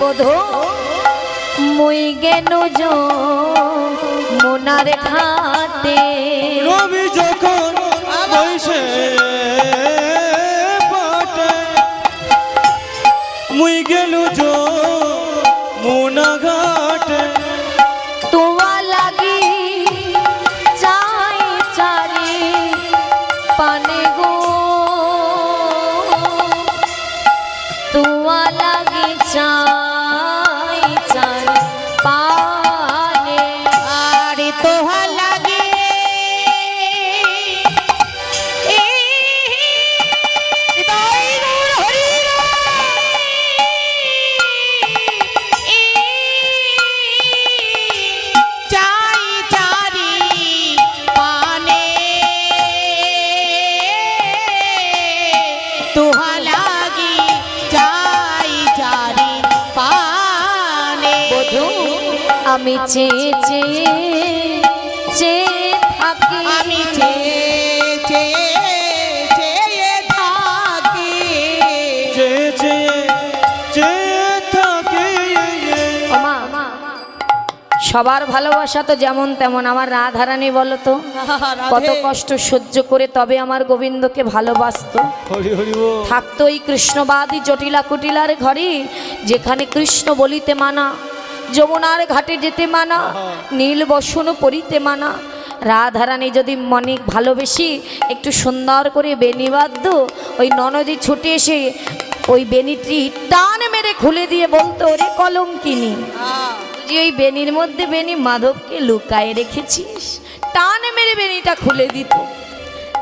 বোধো মুই গেনু মোনার ঘাটে রবি যখন বইসে মুই গেলু মুনা আমি চেয়ে চেয়ে চেয়ে থাকি। আমি চেয়ে চেয়ে চেয়ে থাকি। চেয়ে চেয়ে চেয়ে থাকে। ওমা সবার ভালোবাসা তো যেমন তেমন। আমার রাধারানী বলো তো কত কষ্ট সহ্য করে তবে আমার গোবিন্দকে ভালোবাসতো। হরি হরি বল। থাকতো এই কৃষ্ণবাদী জটিলা কুটিলার ঘরে যেখানে কৃষ্ণ বলিতে মানা। যমুনার ঘাটে যেতে মানা নীল বসন পরিতে মানা। রাধারানী যদি মনে ভালোবেসি একটু সুন্দর করে বেনি বাদ্য ওই ননদি ছুটে এসে ওই বেনিটি টান মেরে খুলে দিয়ে বলতো রে কলম কিনি যে ওই বেনির মধ্যে বেনি মাধবকে লুকায় রেখেছিস? টান মেরে বেনিটা খুলে দিত।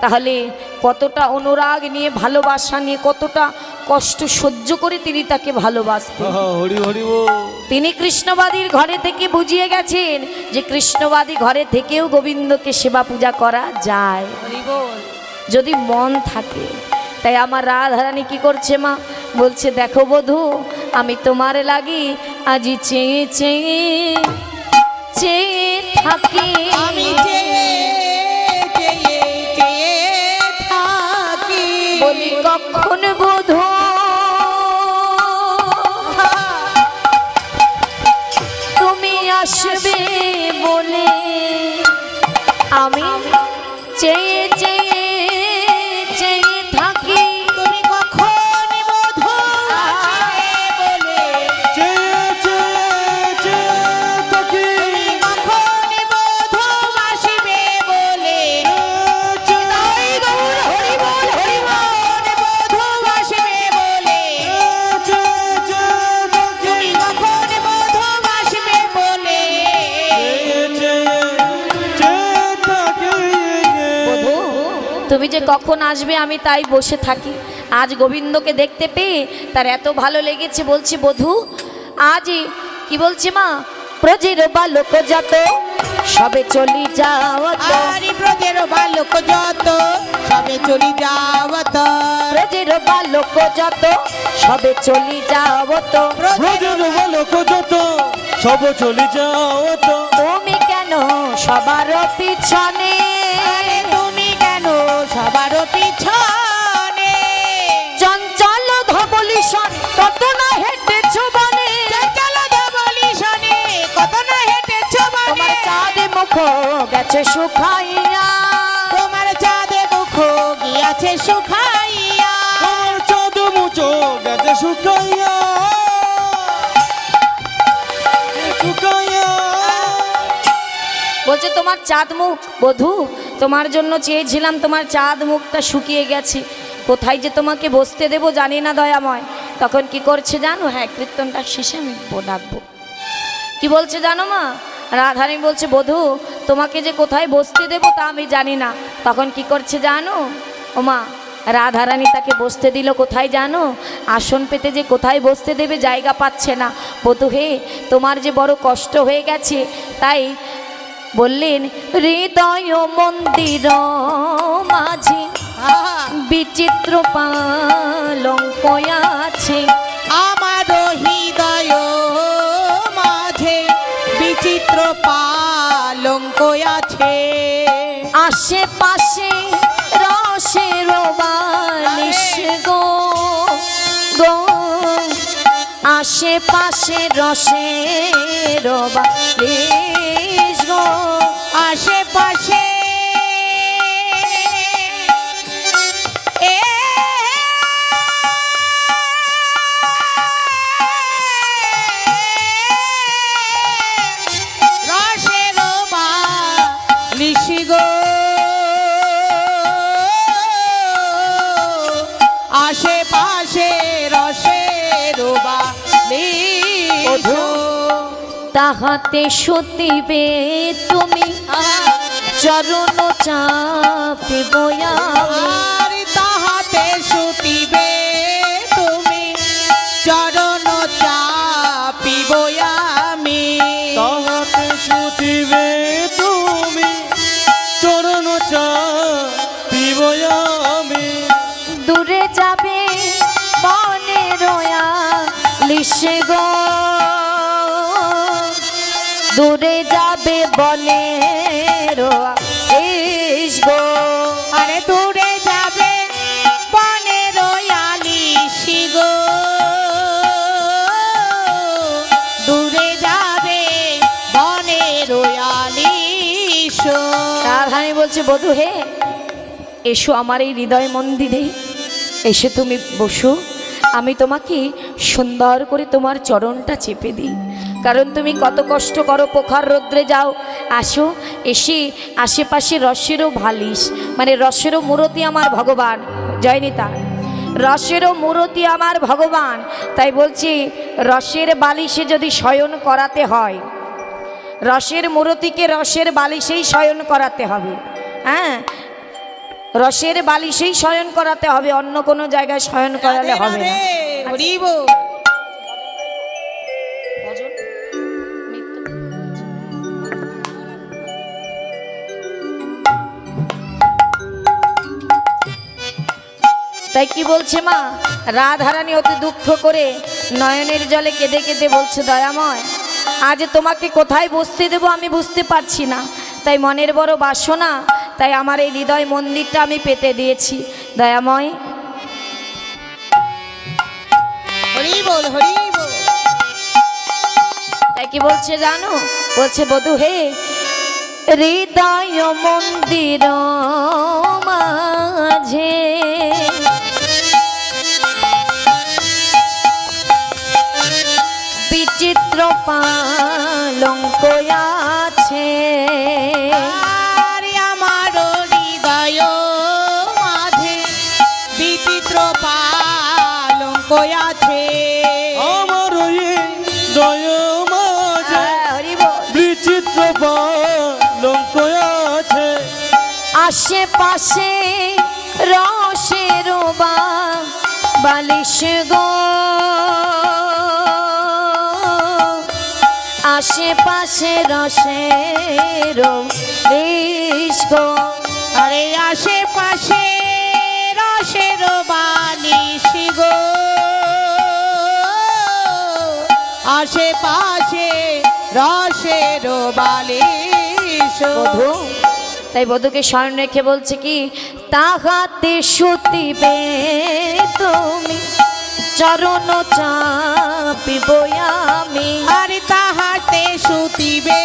তাহলে কতটা অনুরাগ নিয়ে ভালোবাসা নিয়ে কতটা কষ্ট সহ্য করে তিনি তাকে ভালোবাসতেন। আহা, হরি হরি বল। তিনি কৃষ্ণবাদীর ঘরে থেকে বুঝিয়ে গেছেন যে কৃষ্ণবাদী ঘরে থেকেও গোবিন্দকে সেবা পূজা করা যায়। যদি মন থাকে তাই আমার রাধারানী কি করছে মা? বলছে দেখো বধু আমি তোমার লাগি আজি চেয়ে চেয়ে চেয়ে থাকি। আমি চেয়ে চেয়ে চেয়ে থাকি। বলি কখন বধু আসবে বলে আমি চেয়ে তুমি যে কখন আসবে আমি তাই বসে থাকি। আজ গোবিন্দকে দেখতে পেয়ে তার এত ভালো লেগেছে বলছি বধূ আজই কি বলছে মা? প্রজের বালক যত সবে চলি যাও আরে বালক যত সবে চলি যাওয়াত ব্রজের বালক যত সবে চলি যাও তো। ব্রজের বালক যত সব চলে যাও তো। তুমি কেন সবার পিছনে? সবার পিছনে। চঞ্চল ধবলিশন কত না হেঁটেছ বনে। চঞ্চল ধবলি শনে কত না হেঁটেছ তোমার চাঁদে মুখ গেছে শুকাইয়া। তোমার চাঁদে মুখ গিয়াছে শুকাইয়া। আমার চাঁদ মুচো গেছে শুকাইয়া। শুকাইয়া। বলছে তোমার চাঁদ মুখ বধু তোমার জন্য চেয়েছিলাম তোমার চাঁদ মুখটা শুকিয়ে গেছে। কোথায় যে তোমাকে বসতে দেবো জানি না দয়াময়। তখন কি করছে জানো? হ্যাঁ কীর্তনটা শেষে আমি ডাকবো। কি বলছে জানো মা? রাধারানী বলছে, বধু, তোমাকে যে কোথায় বসতে দেবো তা আমি জানি না। তখন কি করছে জানো? ও মা, রাধারানী তাকে বসতে দিল কোথায় জানো? আসন পেতে যে কোথায় বসতে দেবে জায়গা পাচ্ছে না। বধু হে, তোমার যে বড় কষ্ট হয়ে গেছে, তাই বললেন হৃদয় মন্দির মাঝে বিচিত্র পালঙ্ক আছে। আমার হৃদয় মাঝে বিচিত্র পালঙ্ক আছে। আশেপাশে রসের বালিশ গো গো। আশেপাশে রসের বালিশ আশেপাশে তাহাতে সতিবে তুমি চরণ চাপে বয়ামি আর তাহাতে শুতিবে তুমি চরণ চাপিব আমি তাহাতে শুতিবে তুমি চরণ চা আমি দূরে যাবে বনে রয়া লিশ গো। আরে দূরে যাবে বনে রয়ালি শিগো দূরে যাবে বনে রয়ালি রাধারানী বলছে বধু হে এসো আমার এই হৃদয় মন্দিরে। এসে তুমি বসো। আমি তোমাকে সুন্দর করে তোমার চরণটা চেপে দিই। কারণ তুমি কত কষ্ট করো পোখার রৌদ্রে যাও। আসো এসে আশেপাশে রসেরও ভালিস মানে রসেরও মূরতি আমার ভগবান। জয়নিতা রসেরও মূরতি আমার ভগবান। তাই বলছি রসের বালিশে যদি শয়ন করাতে হয় রসের মূরতিকে রসের বালিশেই শয়ন করাতে হবে। হ্যাঁ? রসের বালিশেই শয়ন করাতে হবে অন্য কোনো জায়গায় শয়ন করালে হবে না। হরিব তাই কি বলছে মা? রাধারানী অতি দুঃখ করে নয়নের জলে কেঁদে কেঁদে বলছে দয়াময় আজ তোমাকে কোথায় বসতে দেবো আমি বুঝতে পারছি না। তাই মনের বড় বাসনা তাই আমার এই হৃদয় মন্দিরটা আমি পেতে দিয়েছি। দয়াময় বল হরি তাই কি বলছে জানো? বলছে বধু হে হৃদয় মন্দির মাঝে। বিচিত্র পালঙ্ক আশেপাশে রসের বালিশ গো। আশেপাশে রসের গো। আরে আশেপাশে রসের বালিশ গো। আশেপাশে রসের বালিশ তাই বধুকে স্মরণ রেখে বলছে কি তাহাতে সতিবে তুমি, চরণ চাপিব আমি। আর তাহাতে শুতিবে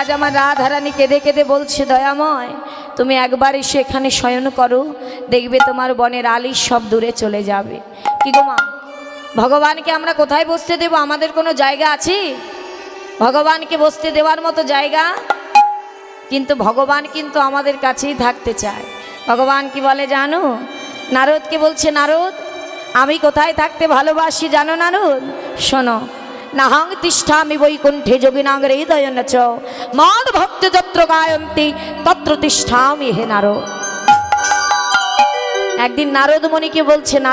আজ আমার রাধারানী কেঁদে কেঁদে বলছে, দয়াময়, তুমি একবার এসে এখানে শয়ন করো, দেখবে তোমার বনের আলিশ সব দূরে চলে যাবে। কি গো মা? ভগবানকে আমরা কোথায় বসতে দেব? আমাদের কোনো জায়গা আছে? ভগবানকে বসতে দেওয়ার মতো জায়গা? কিন্তু ভগবান কিন্তু আমাদের কাছেই থাকতে চায়। ভগবান কি বলে জানো? নারদকে বলছে, নারদ, আমি কোথায় থাকতে ভালোবাসি জানো নারদ? শোনো নাহং তিষ্ঠামি বৈকুণ্ঠে যোগিনাঙ্গ হৃদয় চ মদ ভক্ত যত্র গায়ন্তি তত্র তিষ্ঠামি হে নারদ একদিন নারদ মণিকে বলছে নারদ